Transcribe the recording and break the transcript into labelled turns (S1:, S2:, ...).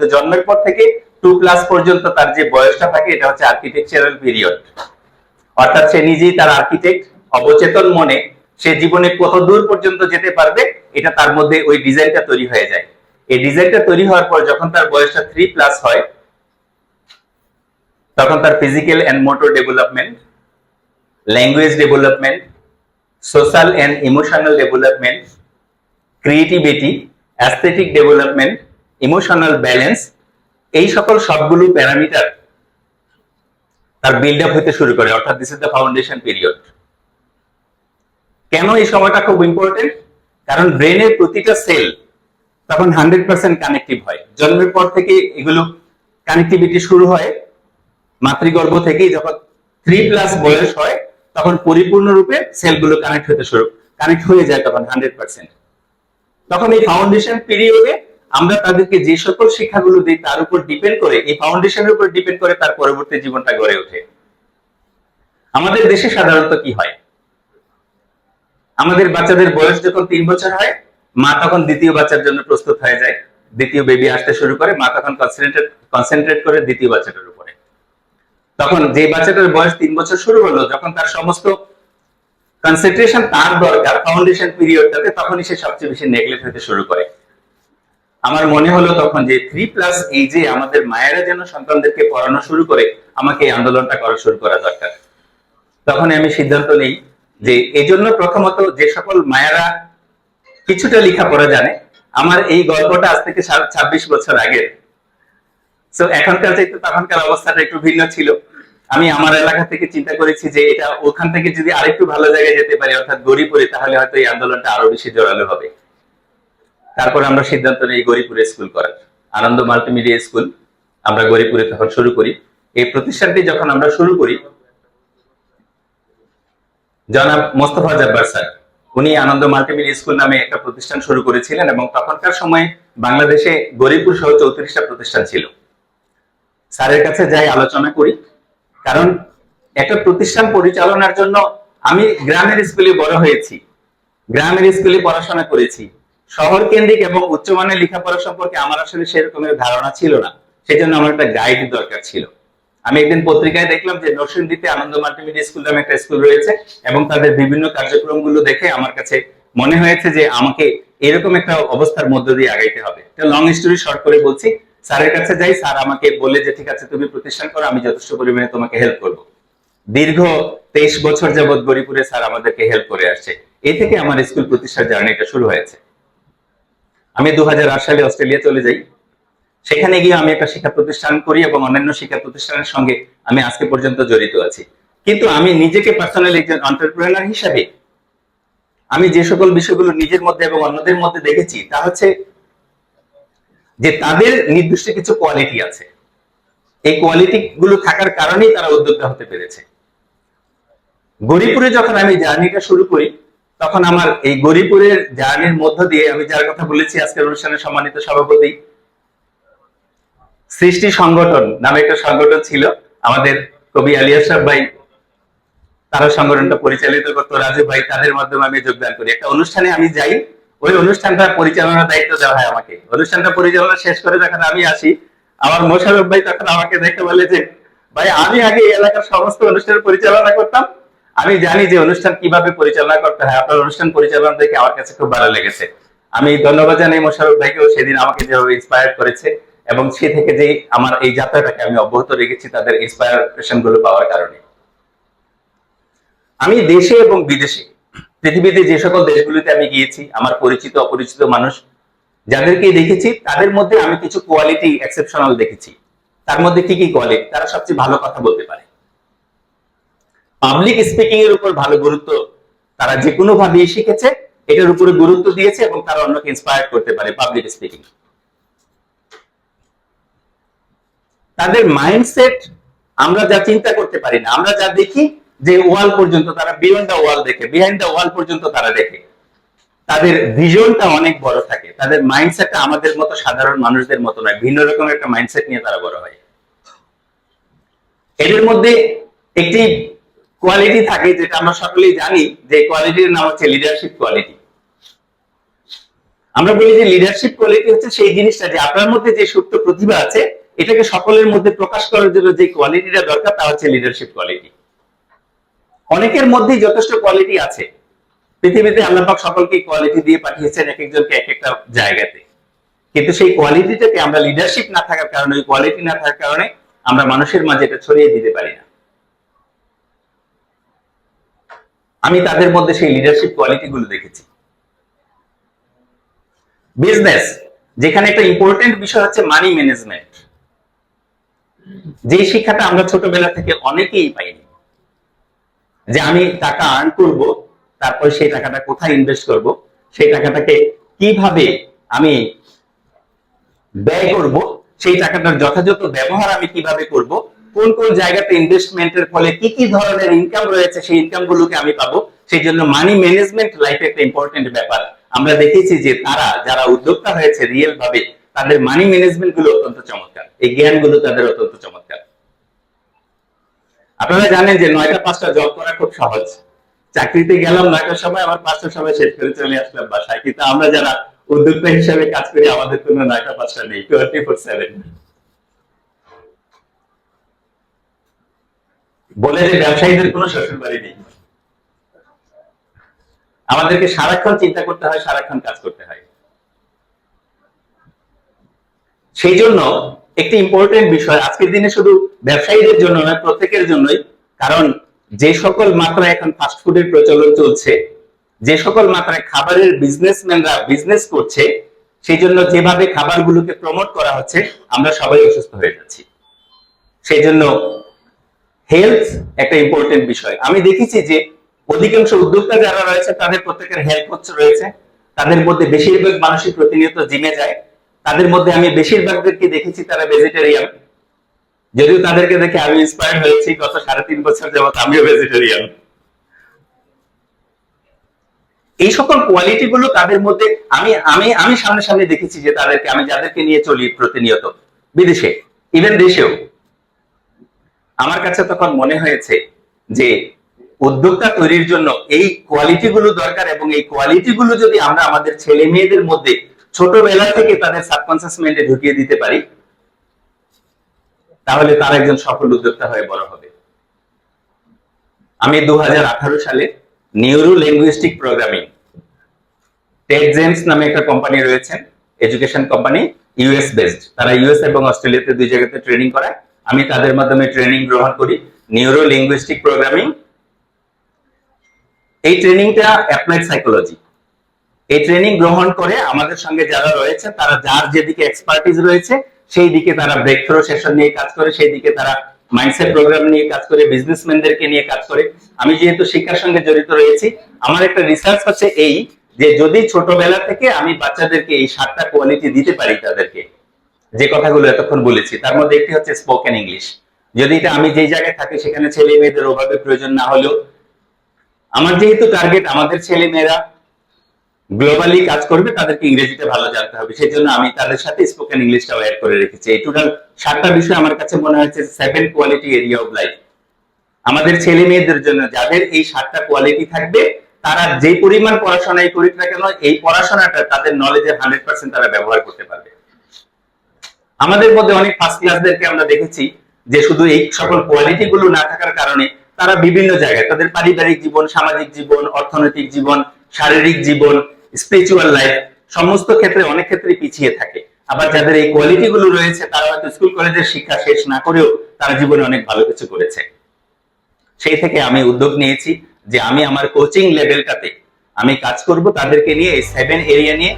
S1: কিন্তু জন্মের পর থেকে টু প্লাস পর্যন্ত তার যে বয়সটা থাকে, এটা হচ্ছে আর্কিটেকচারাল পিরিয়ড অর্থাৎ সে নিজেই তার আর্কিটেক্ট অবচেতন মনে সে জীবনে কত দূর পর্যন্ত যেতে পারবে, এটা তার মধ্যে ওই ডিজাইনটা তৈরি হয়ে যায়। এই ডিজাইনটা তৈরি হওয়ার পর যখন তার বয়সটা থ্রি প্লাস হয়, তখন তার physical and motor development language development social and emotional development creativity aesthetic development emotional balance এই সকল সবগুলো প্যারামিটার তার বিল্ড আপ হতে শুরু করে। অর্থাৎ this is the foundation period কেন এই সময়টা খুব ইম্পর্টেন্ট কারণ ব্রেনের প্রতিটা সেল তখন হান্ড্রেড পার্সেন্ট কানেক্টিভ হয়। জন্মের পর থেকে এগুলো কানেক্টিভিটি শুরু হয়। মাতৃগর্ভ থেকেই যখন থ্রি প্লাস বয়স হয়, তখন পরিপূর্ণরূপে সেলগুলো কানেক্ট হতে শুরু কানেক্ট হয়ে যায় তখন হান্ড্রেড পার্সেন্ট তখন এই ফাউন্ডেশন পিরিয়ডে আমরা তাদেরকে যে সকল শিক্ষাগুলো দিই, তার উপর ডিপেন্ড করে, এই ফাউন্ডেশনের উপর ডিপেন্ড করে তার পরবর্তী জীবনটা গড়ে ওঠে। আমাদের দেশে সাধারণত কি হয়? আমাদের বাচ্চাদের বয়স যখন তিন বছর হয়, মা তখন দ্বিতীয় বাচ্চার জন্য প্রস্তুত হয়ে যায়। দ্বিতীয় বেবি আসতে শুরু করে, মা তখন কনসেন্ট্রেট কনসেন্ট্রেট করে দ্বিতীয় বাচ্চাটার উপরে। তখন যে বাচ্চাটার বয়স তিন বছর শুরু হলো, যখন তার সমস্ত কনসেন্ট্রেশন তার দরকার ফাউন্ডেশন পিরিয়ডটাতে তখনই সে সবচেয়ে বেশি নেগলেক্ট হতে শুরু করে। আমার মনে হলো তখন যে থ্রি প্লাস এই যে আমাদের মায়েরা যেন সন্তানদেরকে পড়ানো শুরু করে, আমাকে এই আন্দোলনটা করা শুরু করা দরকার। তখন আমি সিদ্ধান্ত নেই যে এই জন্য প্রথমত যে সকল মায়েরা কিছুটা লেখাপড়া জানে, আমার এই গল্পটা আজ থেকে ছাব্বিশ বছর আগের। তো এখনকার চাইতে তখনকার অবস্থাটা একটু ভিন্ন ছিল। আমি আমার এলাকা থেকে চিন্তা করেছি যে এটা ওখান থেকে যদি আরেকটু ভালো জায়গায় যেতে পারি, অর্থাৎ গরিপুরে তাহলে হয়তো এই আন্দোলনটা আরও বেশি জোরালো হবে। তারপর আমরা সিদ্ধান্ত নিই গরিপুরে স্কুল করার। আনন্দ মাল্টিমিডিয়া স্কুল আমরা গরিপুরে তখন শুরু করি। এই প্রতিষ্ঠানটি যখন আমরা শুরু করি, জনাব মোস্তফা জব্বার স্যার, উনি আনন্দ মাল্টিমিডিয়া স্কুল নামে একটা প্রতিষ্ঠান শুরু করেছিলেন এবং তখনকার সময় বাংলাদেশে গরিপুর সহ চৌত্রিশটা প্রতিষ্ঠান ছিল। স্যারের কাছে যাই আলোচনা করি, কারণ একটা প্রতিষ্ঠান পরিচালনার জন্য আমি গ্রামের স্কুলে বড় হয়েছি, গ্রামের স্কুলে পড়াশোনা করেছি। শহর কেন্দ্রিক এবং উচ্চমানের লেখাপড়া সম্পর্কে আমার আসলে সেরকমের ধারণা ছিল না। সেই জন্য আমার একটা গাইড দরকার ছিল। আমি একদিন পত্রিকায় দেখলাম যে নরসিংদীতে আনন্দ মাল্টিমিডিয়া স্কুল নামে একটা স্কুল রয়েছে এবং তাদের বিভিন্ন কার্যক্রমগুলো দেখে আমার কাছে মনে হয়েছে যে আমাকে এরকম একটা অবস্থার মধ্য দিয়ে আগাইতে হবে। লং স্টোরি শর্ট করে বলছি, স্যারের কাছে যাই, স্যার আমাকে বলে যে, ঠিক আছে, তুমি প্রতিষ্ঠান করো, আমি যথেষ্ট পরিমাণে তোমাকে হেল্প করব। দীর্ঘ তেইশ বছর যাবৎ গরিপুরে স্যার আমাদেরকে হেল্প করে আসছে। এ থেকে আমার স্কুল প্রতিষ্ঠার জার্নিটা শুরু হয়েছে। আমি দু সালে অস্ট্রেলিয়া চলে যাই। সেখানে গিয়ে আমি একটা শিক্ষা প্রতিষ্ঠান করি এবং অন্যান্য শিক্ষা প্রতিষ্ঠানের সঙ্গে আমি আজকে পর্যন্ত জড়িত আছি। কিন্তু আমি নিজেকে পার্সোনালি একজন অন্টারপ্রেনার হিসাবে আমি যে সকল বিষয়গুলো নিজের মধ্যে এবং অন্যদের মধ্যে দেখেছি, তা হচ্ছে যে তাদের নির্দিষ্ট কিছু কোয়ালিটি আছে। এই কোয়ালিটি গুলো থাকার কারণেই তারা উদ্যোক্তা হতে পেরেছে। গরিপুরে যখন আমি জার্নিটা শুরু করি তখন আমার এই গরিপুরের জার্নির মধ্য দিয়ে আমি যার কথা বলেছি আজকের অনুষ্ঠানের সম্মানিত সভাপতি, সৃষ্টি সংগঠন নামে একটা সংগঠন ছিল, আমাদের কবি আলিয়াসাব ভাই তারা সংগঠনটা পরিচালিত করতো রাজু ভাই, তাদের মাধ্যমে আমি যোগদান করি। একটা অনুষ্ঠানে আমি যাই, ওই অনুষ্ঠানটা পরিচালনার দায়িত্ব দেওয়া হয় আমাকে। অনুষ্ঠানটা পরিচালনা শেষ করে যখন আমি আসি, আমার মোশারফ ভাই তখন আমাকে দেখে বলে যে, ভাই, আমি আগে এই এলাকার সমস্ত অনুষ্ঠানের পরিচালনা করতাম আমি জানি যে অনুষ্ঠান কীভাবে পরিচালনা করতে হয়। আপনার অনুষ্ঠান পরিচালনা দেখে আমার কাছে খুব ভালো লেগেছে। আমি ধন্যবাদ জানাই মোশারফ ভাইকেও, সেদিন আমাকে যেভাবে ইন্সপায়ার করেছে এবং সে থেকে যে আমার এই যাত্রাটাকে আমি অব্যাহত রেখেছি তাদের ইন্সপায়ারেশনগুলো পাওয়ার কারণে। আমি দেশে এবং বিদেশে, পৃথিবীতে যে সকল দেশগুলিতে আমি গিয়েছি, আমার পরিচিত, অপরিচিত মানুষ যাদেরকে দেখেছি, তাদের মধ্যে আমি কিছু কোয়ালিটি এক্সেপশনাল দেখেছি। তার মধ্যে কি কি কোয়ালিটি তারা সবচেয়ে ভালো কথা বলতে পারে। পাবলিক স্পিকিং এর উপর ভালো গুরুত্ব তারা যে কোনো ভাবেই শিখেছে, এটার উপরে গুরুত্ব দিয়েছে এবং তারা অন্যকে ইন্সপায়ার করতে পারে পাবলিক স্পিকিং তাদের মাইন্ডসেট আমরা যা চিন্তা করতে পারি না, আমরা যা দেখি যে ওয়াল পর্যন্ত তারা বিয়ন্ড দ্য ওয়াল দেখে বিহাইন্ড দ্য ওয়াল পর্যন্ত তারা দেখে। তাদের ভিশনটা অনেক বড় থাকে, তাদের মাইন্ডসেটটা আমাদের মতো সাধারণ মানুষদের মতো নয়, ভিন্ন রকমের একটা মাইন্ডসেট নিয়ে তারা বড় হয়। এদের মধ্যে একটি কোয়ালিটি থাকে যেটা আমরা সকলেই জানি যে কোয়ালিটির নাম হচ্ছে লিডারশিপ কোয়ালিটি আমরা বলি যে লিডারশিপ কোয়ালিটি হচ্ছে সেই জিনিসটা যে আপনার মধ্যে যে সুপ্ত প্রতিভা আছে, এটাকে সকলের মধ্যে প্রকাশ করার জন্য যে কোয়ালিটিটা দরকার, তা হচ্ছে লিডারশিপ কোয়ালিটি অনেকের মধ্যেই যথেষ্ট কোয়ালিটি আছে। পৃথিবীতে আল্লাহ সকলকে কোয়ালিটি দিয়ে পাঠিয়েছেন এক একজনকে এক একটা জায়গাতে। কিন্তু সেই কোয়ালিটিটাকে আমরা লিডারশিপ না থাকার কারণে, ওই কোয়ালিটি না থাকার কারণে আমরা মানুষের মাঝে এটা ছড়িয়ে দিতে পারি না। আমি তাদের মধ্যে সেই লিডারশিপ কোয়ালিটি গুলো দেখেছি। বিজনেস যেখানে একটা ইম্পর্টেন্ট বিষয় হচ্ছে মানি ম্যানেজমেন্ট যে শিক্ষাটা আমরা ছোটবেলা থেকে অনেকেই পাইনি। যে আমি টাকা আর্ন করব, তারপর সেই টাকাটা কোথায় ইনভেস্ট করব, সেই টাকাটাকে কীভাবে আমি ব্যয় করব, সেই টাকাটার যথাযথ ব্যবহার আমি কীভাবে করব কোন কোন জায়গাতে ইনভেস্টমেন্টের ফলে কি কি ধরনের ইনকাম রয়েছে, সেই ইনকাম গুলোকে আমি পাবো। সেই জন্য মানি ম্যানেজমেন্ট লাইফে একটা ইম্পর্টেন্ট ব্যাপার। আমরা দেখেছি যে তারা, যারা উদ্যোক্তা হয়েছে রিয়েল ভাবে তাদের মানি ম্যানেজমেন্টগুলো অত্যন্ত চমৎকার। এই জ্ঞানগুলো তাদের অত্যন্ত চমৎকার। আপনারা জানেন যে নয়টা, পাঁচটা জব করা খুব সহজ। চাকরিতে গেলাম, নয়টার সময় আমার পাঁচটার সময় শেষ করে চলে আসলাম বাসায়। কিন্তু আমরা যারা উদ্যোক্তা হিসেবে কাজ করি, আমাদের কোনো নয়টা, পাঁচটা নেই টোয়েন্টি ফোর সেভেন বলে যে ব্যবসায়ীদের কোনো শ্বশুর বাড়ি নেই। আমাদেরকে সারাক্ষণ চিন্তা করতে হয়, সারাক্ষণ কাজ করতে হয়। সেই জন্য একটি ইম্পর্টেন্ট বিষয়, আজকের দিনে শুধু ব্যবসায়ীদের জন্য নয়, প্রত্যেকের জন্যই। কারণ যে সকল মাত্রায় এখন ফাস্টফুডের প্রচলন চলছে, যে সকল মাত্রায় খাবারের বিজনেসম্যানরা বিজনেস করছে, সেই জন্য যেভাবে খাবারগুলোকে প্রমোট করা হচ্ছে, আমরা সবাই অসুস্থ হয়ে যাচ্ছি। সেই জন্য হেলথ একটা ইম্পর্টেন্ট বিষয়। আমি দেখেছি যে অধিকাংশ উদ্যোক্তা যারা রয়েছে, তাদের প্রত্যেকের হেলথ কোচ রয়েছে। তাদের মধ্যে বেশিরভাগ মানুষই প্রতিনিয়ত জিমে যায়। তাদের মধ্যে আমি বেশিরভাগদেরকে দেখেছি তারা ভেজিটেরিয়ান যদিও তাদেরকে দেখে আমি ইন্সপায়ার হয়েছি, গত সাড়ে তিন বছর যাবত আমিও ভেজিটেরিয়ান এই সকল কোয়ালিটি গুলো তাদের মধ্যে আমি আমি আমি সামনে সামনে দেখেছি যে তাদেরকে, আমি যাদেরকে নিয়ে চলি প্রতিনিয়ত। বিদেশে ইভেন দেশেও। আমার কাছে তখন মনে হয়েছে যে উদ্যোক্তা তৈরির জন্য এই কোয়ালিটি গুলো দরকার এবং এই কোয়ালিটি গুলো যদি আমরা আমাদের ছেলে মেয়েদের মধ্যে ছোটবেলা থেকে তাদের সাবকনসিয়াস মাইন্ডে ঢুকিয়ে দিতে পারি, তাহলে তারা একজন সফল উদ্যোক্তা হয়ে বড় হবে। আমি দু হাজার আঠারো সালে neuro linguistic programming Tech Gems নামে একটা কোম্পানি রয়েছে এডুকেশন কোম্পানি ইউএস বেসড তারা ইউএস এবং অস্ট্রেলিয়াতে দুই জায়গাতে ট্রেনিং করায়। আমি তাদের মাধ্যমে ট্রেনিং গ্রহণ করি নিউরো লিঙ্গুইস্টিক প্রোগ্রামিং এই ট্রেনিংটা অ্যাপ্লাইড সাইকোলজি এই ট্রেনিং গ্রহণ করে আমাদের সঙ্গে যারা রয়েছে, তারা যার যেদিকে এক্সপার্টিস রয়েছে সেই দিকে তারা ব্রেক থ্রো সেশন নিয়ে কাজ করে সেই দিকে তারা মাইন্ডসেট প্রোগ্রাম নিয়ে কাজ করে বিজনেসম্যানদেরকে নিয়ে কাজ করে। আমি যেহেতু শিক্ষার সঙ্গে জড়িত রয়েছি, আমার একটা রিসার্চ হচ্ছে এই যে, যদি ছোটবেলা থেকে আমি বাচ্চাদেরকে এই সাতটা কোয়ালিটি দিতে পারি তাদেরকে যে কথাগুলো এতক্ষণ বলেছি, তার মধ্যে একটি হচ্ছে স্পোকেন ইংলিশ যদি এটা আমি যেই জায়গায় থাকি, সেখানে ছেলে মেয়েদের ওভাবে প্রয়োজন না হলেও, আমার যেহেতু টার্গেট আমাদের ছেলে মেয়েরা গ্লোবালি কাজ করবে, তাদেরকে ইংরেজিতে ভালো জানতে হবে। সেই জন্য আমি তাদের সাথে স্পোকেন ইংলিশটাও অ্যাড করে রেখেছি। এই টোটাল সাতটা বিষয় আমার কাছে মনে হয়েছে seven quality area of life আমাদের ছেলে মেয়েদের জন্য যাদের এই সাতটা কোয়ালিটি থাকবে, তারা যে পরিমাণ পড়াশোনাই করিক না কেন, এই পড়াশোনাটা তাদের নলেজের হান্ড্রেড পার্সেন্ট তারা ব্যবহার করতে পারবে। আমাদের মধ্যে অনেক ফার্স্ট ক্লাসদেরকে আমরা দেখেছি যে শুধু এই সকল কোয়ালিটি গুলো না থাকার কারণে তারা বিভিন্ন জায়গায় তাদের পারিবারিক জীবন, সামাজিক জীবন, অর্থনৈতিক জীবন, শারীরিক জীবন স্পিরিচুয়াল লাইফ সমস্ত ক্ষেত্রে অনেক ক্ষেত্রে পিছিয়ে থাকে। আবার যাদের এই কোয়ালিটি গুলো রয়েছে, তারা হয়তো স্কুল কলেজের শিক্ষা শেষ না করেও তারা জীবনে অনেক ভালো কিছু করেছে। সেই থেকে আমি উদ্যোগ নিয়েছি যে আমি আমার কোচিং লেভেলটাতে আমি কাজ করব। তাদেরকে নিয়ে এই সেভেন এরিয়া নিয়ে